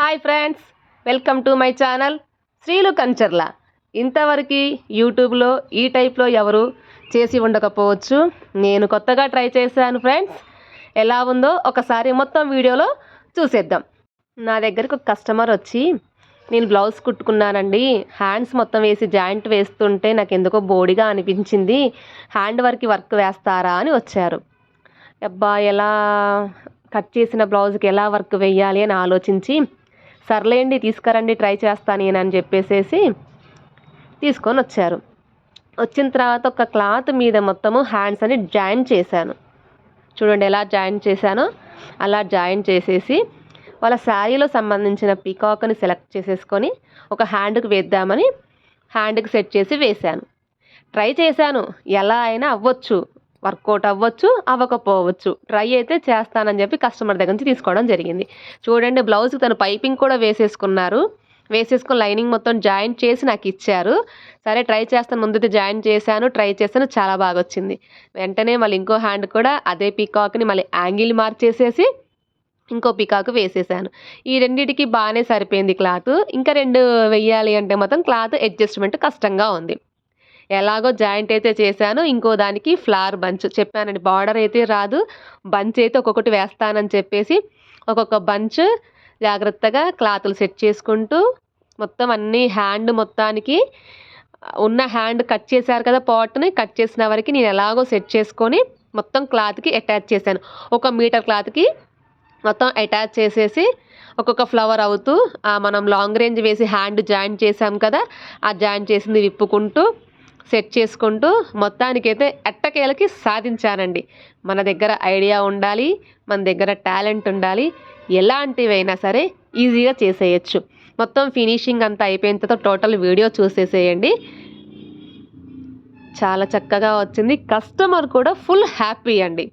Hi friends welcome to my channel Srilu Kancharla. ఇంతవరకు యూట్యూబ్లో ఈ టైప్లో ఎవరు చేసి ఉండకపోవచ్చు. నేను కొత్తగా ట్రై చేశాను ఫ్రెండ్స్. ఎలా ఉందో ఒకసారి మొత్తం వీడియోలో చూసేద్దాం. నా దగ్గరకు ఒక కస్టమర్ వచ్చి నేను బ్లౌజ్ కుట్టుకున్నానండి. హ్యాండ్స్ మొత్తం వేసి జాయింట్ వేస్తుంటే నాకు ఎందుకో బోడిగా అనిపించింది. హ్యాండ్ వర్క్ వర్క్ వేస్తారా? అని వచ్చారు. అబ్బా ఎలా? కట్ చేసిన బ్లౌజ్కి ఎలా వర్క్ వేయాలి? అని ఆలోచించి సర్లేండి తీసుకురండి ట్రై చేస్తాను నేను అని చెప్పేసేసి తీసుకొని వచ్చారు. వచ్చిన తర్వాత ఒక క్లాత్ మీద మొత్తము హ్యాండ్స్ అని జాయిన్ చేశాను. చూడండి ఎలా జాయిన్ చేశానో అలా జాయిన్ చేసేసి వాళ్ళ శారీలో సంబంధించిన పీకాక్ని సెలెక్ట్ చేసేసుకొని ఒక హ్యాండ్కి వేద్దామని హ్యాండ్కి సెట్ చేసి వేశాను. ట్రై చేశాను. ఎలా అయినా అవ్వచ్చు. వర్కౌట్ అవ్వచ్చు అవ్వకపోవచ్చు. ట్రై అయితే చేస్తానని చెప్పి కస్టమర్ దగ్గర నుంచి తీసుకోవడం జరిగింది. చూడండి బ్లౌజ్కి తను పైపింగ్ కూడా వేసేసుకున్నారు. వేసేసుకుని లైనింగ్ మొత్తం జాయిన్ చేసి నాకు ఇచ్చారు. సరే ట్రై చేస్తాను ముందైతే జాయిన్ చేశాను ట్రై చేస్తాను చాలా బాగా వచ్చింది. వెంటనే మళ్ళీ ఇంకో హ్యాండ్ కూడా అదే పీకాక్ని మళ్ళీ యాంగిల్ మార్చేసేసి ఇంకో పికాకు వేసేసాను. ఈ రెండింటికి బాగానే సరిపోయింది క్లాత్ ఇంకా రెండు వెయ్యాలి అంటే మొత్తం క్లాత్ అడ్జస్ట్మెంట్ కష్టంగా ఉంది. ఎలాగో జాయింట్ అయితే చేశాను ఇంకో దానికి ఫ్లవర్ బంచ్ చెప్పానండి. బార్డర్ అయితే రాదు బంచ్ అయితే ఒక్కొక్కటి వేస్తానని చెప్పేసి ఒక్కొక్క బంచ్ జాగ్రత్తగా క్లాతులు సెట్ చేసుకుంటూ మొత్తం అన్నీ హ్యాండ్ మొత్తానికి ఉన్న హ్యాండ్ కట్ చేశారు కదా పాట్ని కట్ చేసిన వరకు నేను ఎలాగో సెట్ చేసుకొని మొత్తం క్లాత్కి అటాచ్ చేశాను. ఒక మీటర్ క్లాత్కి మొత్తం అటాచ్ చేసేసి ఒక్కొక్క ఫ్లవర్ అవుతూ మనం లాంగ్ రేంజ్ వేసి హ్యాండ్ జాయింట్ చేసాం కదా ఆ జాయింట్ చేసింది విప్పుకుంటూ సెట్ చేసుకుంటూ మొత్తానికైతే ఎట్టకేలకి సాధించానండి. మన దగ్గర ఐడియా ఉండాలి మన దగ్గర టాలెంట్ ఉండాలి ఎలాంటివైనా సరే ఈజీగా చేసేయచ్చు. మొత్తం ఫినిషింగ్ అంతా అయిపోయిన తర్వాత టోటల్ వీడియో చూసేసేయండి. చాలా చక్కగా వచ్చింది. కస్టమర్ కూడా ఫుల్ హ్యాపీ అండి.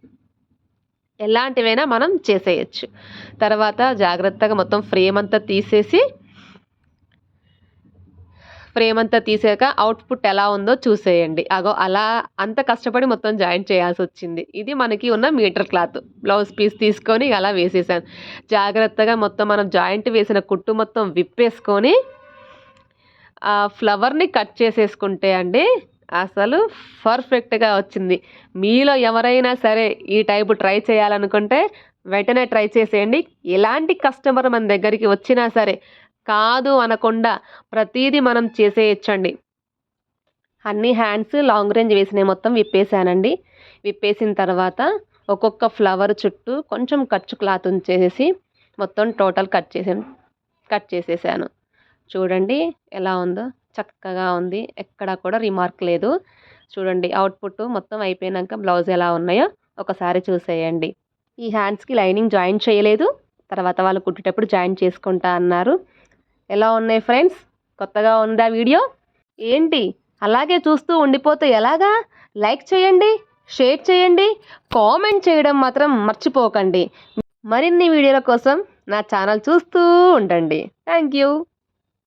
ఎలాంటివైనా మనం చేసేయచ్చు. తర్వాత జాగ్రత్తగా మొత్తం ఫ్రేమ్ అంతా తీసేసి ఫ్రేమ్ అంతా తీసాక అవుట్పుట్ ఎలా ఉందో చూసేయండి. అగో అలా అంత కష్టపడి మొత్తం జాయింట్ చేయాల్సి వచ్చింది. ఇది మనకి ఉన్న మీటర్ క్లాత్. బ్లౌజ్ పీస్ తీసుకొని అలా వేసేసాను. జాగ్రత్తగా మొత్తం మనం జాయింట్ వేసిన కుట్టు మొత్తం విప్పేసుకొని ఫ్లవర్ని కట్ చేసేసుకుంటే అండి అసలు పర్ఫెక్ట్గా వచ్చింది. మీలో ఎవరైనా సరే ఈ టైపు ట్రై చేయాలనుకుంటే వెంటనే ట్రై చేసేయండి. ఎలాంటి కస్టమర్ మన దగ్గరికి వచ్చినా సరే కాదు అనకుండా ప్రతీది మనం చేసేయచ్చండి. అన్ని హ్యాండ్స్ లాంగ్ రేంజ్ వేసినవి మొత్తం విప్పేసానండి విప్పేసిన తర్వాత ఒక్కొక్క ఫ్లవర్ చుట్టూ కొంచెం ఖర్చు క్లాత్ ఉంచేసి మొత్తం టోటల్ కట్ చేసాను కట్ చేసేసాను. చూడండి ఎలా ఉందో చక్కగా ఉంది. ఎక్కడా కూడా రిమార్క్ లేదు. చూడండి అవుట్పుట్ మొత్తం అయిపోయినాక బ్లౌజ్ ఎలా ఉన్నాయో ఒకసారి చూసేయండి. ఈ హ్యాండ్స్కి లైనింగ్ జాయిన్ చేయలేదు. తర్వాత వాళ్ళు కుట్టేటప్పుడు జాయిన్ చేసుకుంటా అన్నారు. ఎలా ఉన్నాయి ఫ్రెండ్స్? కొత్తగా ఉందా వీడియో? ఏంటి? అలాగే చూస్తూ ఉండిపోతే ఎలాగా? లైక్ చేయండి షేర్ చేయండి కామెంట్ చేయడం మాత్రం మర్చిపోకండి. మరిన్ని వీడియోల కోసం నా ఛానల్ చూస్తూ ఉండండి. Thank you